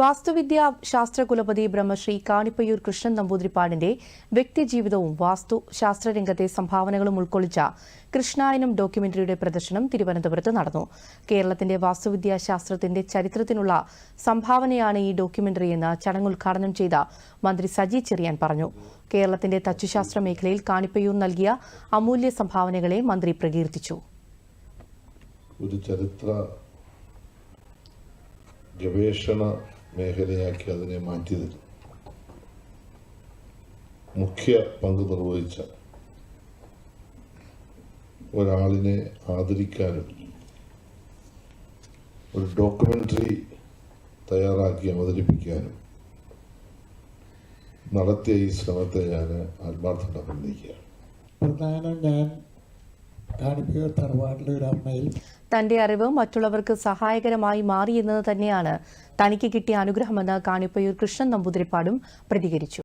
വാസ്തുവിദ്യ ശാസ്ത്ര കുലപതി ബ്രഹ്മശ്രീ കാണിപ്പയ്യൂർ കൃഷ്ണൻ നമ്പൂതിരിപ്പാടിന്റെ വ്യക്തിജീവിതവും വാസ്തു ശാസ്ത്രരംഗത്തെ സംഭാവനകളും ഉൾക്കൊള്ളിച്ച കൃഷ്ണായനം ഡോക്യുമെന്ററിയുടെ പ്രദർശനം തിരുവനന്തപുരത്ത് നടന്നു. കേരളത്തിന്റെ വാസ്തുവിദ്യാ ശാസ്ത്രത്തിന്റെ ചരിത്രത്തിനുള്ള സംഭാവനയാണ് ഈ ഡോക്യുമെന്ററി എന്ന് ചടങ്ങ് ഉദ്ഘാടനം ചെയ്ത മന്ത്രി സജി ചെറിയാൻ പറഞ്ഞു. കേരളത്തിന്റെ തച്ചുശാസ്ത്ര മേഖലയിൽ കാണിപ്പയ്യൂർ നൽകിയ അമൂല്യ സംഭാവനകളെ മന്ത്രി പ്രകീർത്തിച്ചു. ഒരു ചരിത്ര ഗവേഷണ മേഖലയാക്കി അതിനെ മാറ്റിയതിൽ മുഖ്യ പങ്ക് നിർവഹിച്ച ഒരാളിനെ ആദരിക്കാനും ഒരു ഡോക്യുമെന്ററി തയ്യാറാക്കി അവതരിപ്പിക്കാനും നടത്തിയ ഈ ശ്രമത്തെ ഞാൻ ആത്മാർത്ഥം അഭിനന്ദിക്കുകയാണ്. പ്രധാനം ഞാൻ തന്റെ അറിവ് മറ്റുള്ളവർക്ക് സഹായകരമായി മാറിയെന്നത് തന്നെയാണ്. തനിക്ക് കിട്ടിയ അനുഗ്രഹമെന്ന് കാണിപ്പയൂർ കൃഷ്ണൻ നമ്പൂതിരിപ്പാടും പ്രതികരിച്ചു.